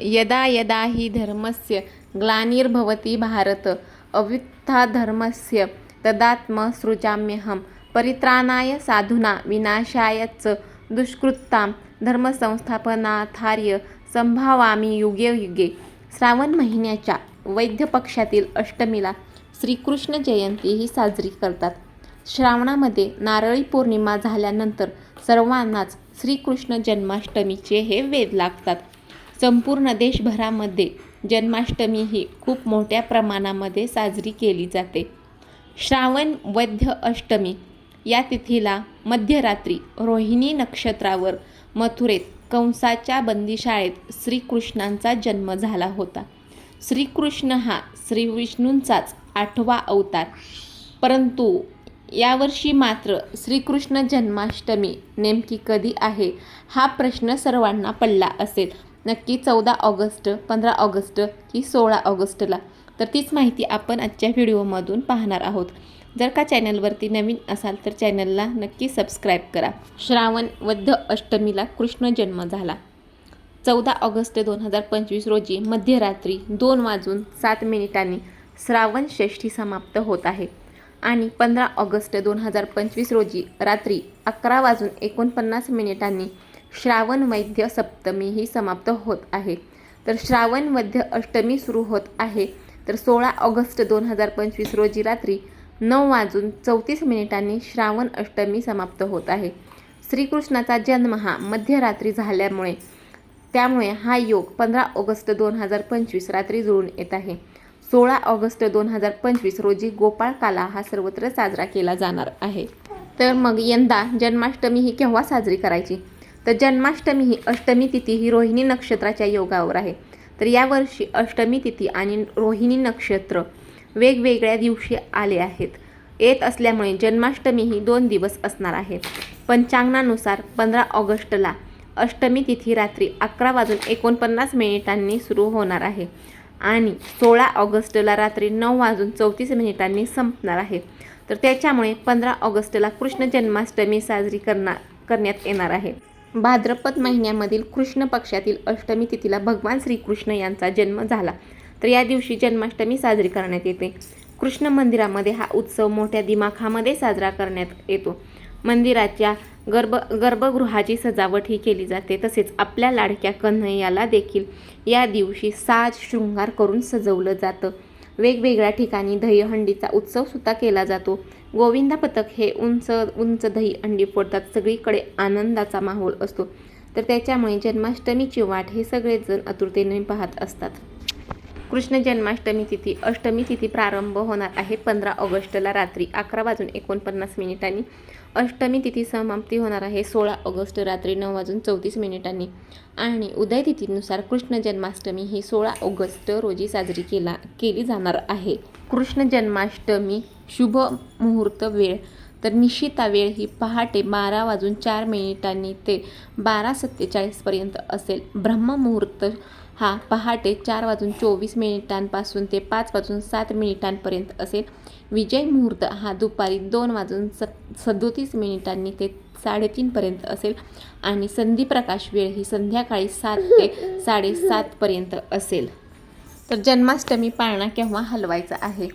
यदा यदा हि धर्मस्य ग्लानिर्भवति भारत अभ्युत्थाधर्मस्य तदात्मसृजाम्यहं परित्राणाय साधूना विनाशाय च दुष्कृतां धर्मसंस्थापनार्थाय संभावामी युगे युगे। श्रावण महिन्याच्या वैद्य पक्षातील अष्टमीला श्रीकृष्ण जयंती ही साजरी करतात। श्रावणामध्ये नारळी पौर्णिमा झाल्यानंतर सर्वांनाच श्रीकृष्ण जन्माष्टमीचे हे वेद लागतात। संपूर्ण देशभरामध्ये जन्माष्टमी ही खूप मोठ्या प्रमाणामध्ये साजरी केली जाते. श्रावण वैद्य अष्टमी या तिथीला मध्यरात्री रोहिणी नक्षत्रावर मथुरेत कंसाच्या बंदीशाळेत श्रीकृष्णांचा जन्म झाला होता. श्रीकृष्ण हा श्रीविष्णूंचाच आठवा अवतार. परंतु यावर्षी मात्र श्रीकृष्ण जन्माष्टमी नेमकी कधी आहे हा प्रश्न सर्वांना पडला असेल. नक्की चौदा ऑगस्ट पंधरा ऑगस्ट की सोळा ऑगस्टला. तर तीच माहिती आपण आजच्या व्हिडिओमधून पाहणार आहोत. जर का चॅनलवरती नवीन असाल तर चॅनलला नक्की सबस्क्राईब करा. श्रावण वद्ध अष्टमीला कृष्ण जन्म झाला. चौदा ऑगस्ट दोन हजार पंचवीस रोजी मध्यरात्री दोन वाजून सात मिनिटांनी श्रावण षष्ठी समाप्त होत आहे. आणि पंधरा ऑगस्ट दोन हजार पंचवीस रोजी रात्री अकरा वाजून एकोणपन्नास मिनिटांनी श्रावण वैद्य सप्तमी ही समाप्त होत आहे. तर श्रावण वैद्य अष्टमी सुरू होत आहे. तर सोळा ऑगस्ट दोन हजार पंचवीस रोजी रात्री नऊ वाजून चौतीस मिनिटांनी श्रावण अष्टमी समाप्त होत आहे. श्रीकृष्णाचा जन्म हा मध्यरात्री झाल्यामुळे त्यामुळे हा योग पंधरा ऑगस्ट दोन हजार पंचवीस रात्री जुळून येत आहे. सोळा ऑगस्ट दोन हजार पंचवीस रोजी गोपाळ काला हा सर्वत्र साजरा केला जाणार आहे. तर मग यंदा जन्माष्टमी ही केव्हा साजरी करायची? तर जन्माष्टमी ही अष्टमी तिथी ही रोहिणी नक्षत्राच्या योगावर आहे. तर यावर्षी अष्टमी तिथी आणि रोहिणी नक्षत्र वेगवेगळ्या दिवशी आले आहेत. येत असल्यामुळे जन्माष्टमी ही दोन दिवस असणार आहे. पंचांगणानुसार पंधरा ऑगस्टला अष्टमी तिथी रात्री अकरा वाजून एकोणपन्नास मिनिटांनी सुरू होणार आहे आणि सोळा ऑगस्टला रात्री नऊ वाजून चौतीस मिनिटांनी संपणार आहे. तर त्याच्यामुळे पंधरा ऑगस्टला कृष्ण जन्माष्टमी साजरी करणार करण्यात येणार आहे. भाद्रपद महिन्यामधील कृष्ण पक्षातील अष्टमी तिथीला भगवान श्रीकृष्ण यांचा जन्म झाला. तर या दिवशी जन्माष्टमी साजरी करण्यात येते. कृष्ण मंदिरामध्ये हा उत्सव मोठ्या दिमाखामध्ये साजरा करण्यात येतो. मंदिराच्या गर्भ गर्भगृहाची सजावट ही केली जाते. तसेच आपल्या लाडक्या कन्हैयाला देखील या दिवशी साज शृंगार करून सजवलं जातं. वेगवेगळ्या ठिकाणी दहीहंडीचा उत्सवसुद्धा केला जातो. गोविंदा पथक हे उंच उंच दही अंडी फोडतात. सगळीकडे आनंदाचा माहोल असतो. तर त्याच्यामुळे जन्माष्टमीची वाट हे सगळेजण आतुरतेने पाहत असतात. कृष्ण जन्माष्टमी तिथी अष्टमी तिथी प्रारंभ होणार आहे पंधरा ऑगस्टला रात्री अकरा वाजून एकोणपन्नास मिनिटांनी. अष्टमी तिथी समाप्ती होणार आहे सोळा ऑगस्ट रात्री नऊ वाजून चौतीस मिनिटांनी. आणि उदय तिथीनुसार कृष्ण जन्माष्टमी ही सोळा ऑगस्ट रोजी साजरी केला केली जाणार आहे. कृष्ण जन्माष्टमी शुभ मुहूर्त वेळ. तर निशिता वेळ ही पहाटे बारा वाजून चार मिनिटांनी ते बारा सत्तेचाळीसपर्यंत असेल. ब्रह्ममुहूर्त हा पहाटे चार वाजून चोवीस मिनिटांपासून ते पाच वाजून सात मिनिटांपर्यंत असेल. विजय मुहूर्त हा दुपारी दोन वाजून स सदोतीस मिनिटांनी ते साडेतीनपर्यंत असेल. आणि संधीप्रकाश वेळ ही संध्याकाळी सात ते साडेसातपर्यंत असेल. तर जन्माष्टमी पाळणा केव्हा हलवायचा आहे?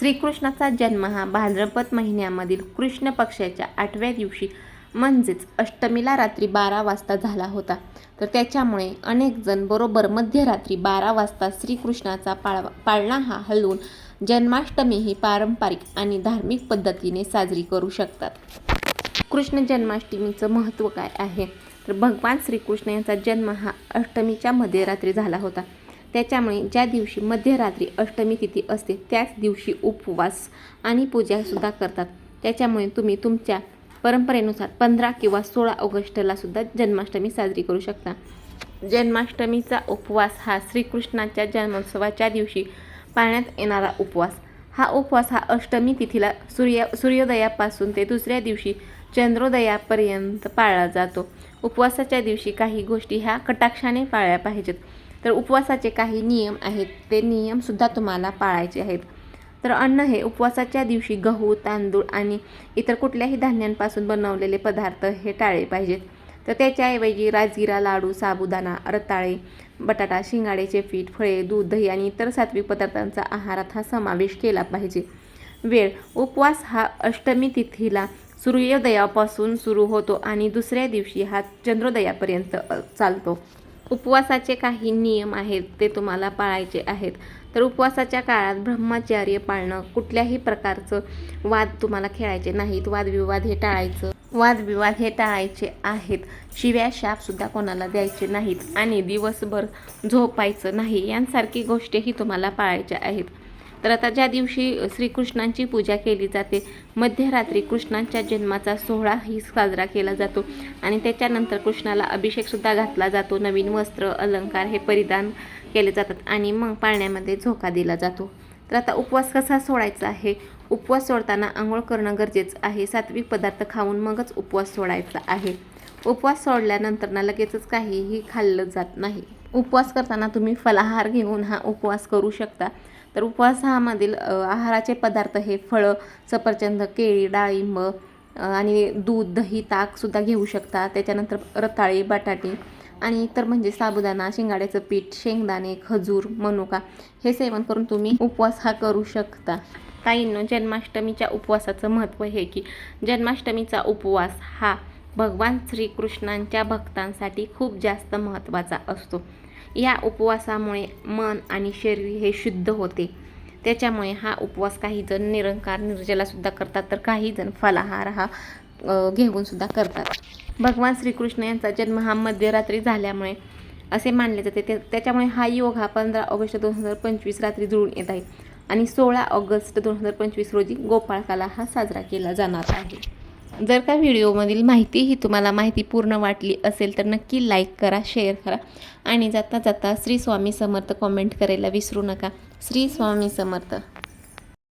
श्रीकृष्णाचा जन्म हा भाद्रपद महिन्यामधील कृष्ण पक्षाच्या आठव्या दिवशी म्हणजेच अष्टमीला रात्री बारा वाजता झाला होता. तर त्याच्यामुळे अनेक जण बरोबर मध्यरात्री बारा वाजता श्रीकृष्णाचा पाळवा पाळणा हा हलवून जन्माष्टमी ही पारंपरिक आणि धार्मिक पद्धतीने साजरी करू शकतात. कृष्ण जन्माष्टमीचं महत्त्व काय आहे? तर भगवान श्रीकृष्ण यांचा जन्म हा अष्टमीच्या मध्यरात्री झाला होता. त्याच्यामुळे ज्या दिवशी मध्यरात्री अष्टमी तिथी असते त्याच दिवशी उपवास आणि पूजासुद्धा करतात. त्याच्यामुळे तुम्ही तुमच्या परंपरेनुसार पंधरा किंवा सोळा ऑगस्टला सुद्धा जन्माष्टमी साजरी करू शकता. जन्माष्टमीचा उपवास हा श्रीकृष्णाच्या जन्मोत्सवाच्या दिवशी पाळण्यात येणारा उपवास. हा उपवास हा अष्टमी तिथीला सूर्य सूर्योदयापासून ते दुसऱ्या दिवशी चंद्रोदयापर्यंत पाळला जातो. उपवासाच्या दिवशी काही गोष्टी ह्या कटाक्षाने पाळल्या पाहिजेत. तर उपवासाचे काही नियम आहेत ते नियमसुद्धा तुम्हाला पाळायचे आहेत. तर अन्न हे उपवासाच्या दिवशी गहू तांदूळ आणि इतर कुठल्याही धान्यांपासून बनवलेले पदार्थ हे टाळले पाहिजेत. तर त्याच्याऐवजी राजगिरा लाडू साबुदाणा रताळे बटाटा शिंगाड्याचे पीठ फळे दूध दही आणि इतर सात्विक पदार्थांचा आहारात हा समावेश केला पाहिजे. वेळ. उपवास हा अष्टमी तिथीला सूर्योदयापासून सुरू होतो आणि दुसऱ्या दिवशी हा चंद्रोदयापर्यंत चालतो. उपवासाचे काही नियम आहेत ते तुम्हाला पाळायचे आहेत. तर उपवासाच्या काळात ब्रह्मचर्य पाळणं कुठल्याही प्रकारचं वाद तुम्हाला खेळायचे नाहीत. वादविवाद हे टाळायचं वादविवाद हे टाळायचे आहेत. शिव्या शापसुद्धा कोणाला द्यायचे नाहीत आणि दिवसभर झोपायचं नाही. यांसारखी गोष्टीही तुम्हाला पाळायच्या आहेत. तर आता ज्या दिवशी श्रीकृष्णांची पूजा केली जाते मध्यरात्री कृष्णांच्या जन्माचा सोहळा ही साजरा केला जातो. आणि त्याच्यानंतर कृष्णाला अभिषेकसुद्धा घातला जातो. नवीन वस्त्र अलंकार हे परिधान केले जातात आणि मग पाळण्यामध्ये झोका दिला जातो. तर आता उपवास कसा सोडायचा आहे? उपवास सोडताना आंघोळ करणं गरजेचं आहे. सात्विक पदार्थ खाऊन मगच उपवास सोडायचा आहे. उपवास सोडल्यानंतर ना लगेचच काहीही खाल्लं जात नाही. उपवास करताना तुम्ही फलाहार घेऊन हा उपवास करू शकता. तर उपवासामधील आहाराचे पदार्थ हे फळं सफरचंद केळी डाळिंब आणि दूध दही ताकसुद्धा घेऊ शकता. त्याच्यानंतर रताळी बटाटे आणि इतर म्हणजे साबुदाणा शिंगाड्याचं पीठ शेंगदाणे खजूर मनुका हे सेवन करून तुम्ही उपवास हा करू शकता. ताईंनो जन्माष्टमीच्या उपवासाचं महत्त्व हे की जन्माष्टमीचा उपवास हा भगवान श्रीकृष्णांच्या भक्तांसाठी खूप जास्त महत्त्वाचा असतो. या उपवासामुळे मन आणि शरीर हे शुद्ध होते. त्याच्यामुळे हा उपवास काही जण निरंकार निर्जलासुद्धा करतात तर काही जण फलाहार हा घेऊनसुद्धा करतात. भगवान श्रीकृष्ण यांचा जन्म हा मध्यरात्री झाल्यामुळे असे मानले जाते. ते त्याच्यामुळे हा योग हा पंधरा ऑगस्ट दोन हजार पंचवीस रात्री जुळून येत आहे. आणि सोळा ऑगस्ट दोन हजार पंचवीस रोजी गोपाळकाला हा साजरा केला जाणार आहे. जर का व्हिडिओमधील माहिती ही तुम्हाला माहिती पूर्ण वाटली असेल तर नक्की लाईक करा शेअर करा. आणि जाता जाता श्री स्वामी समर्थ कॉमेंट करायला विसरू नका. श्री स्वामी समर्थ.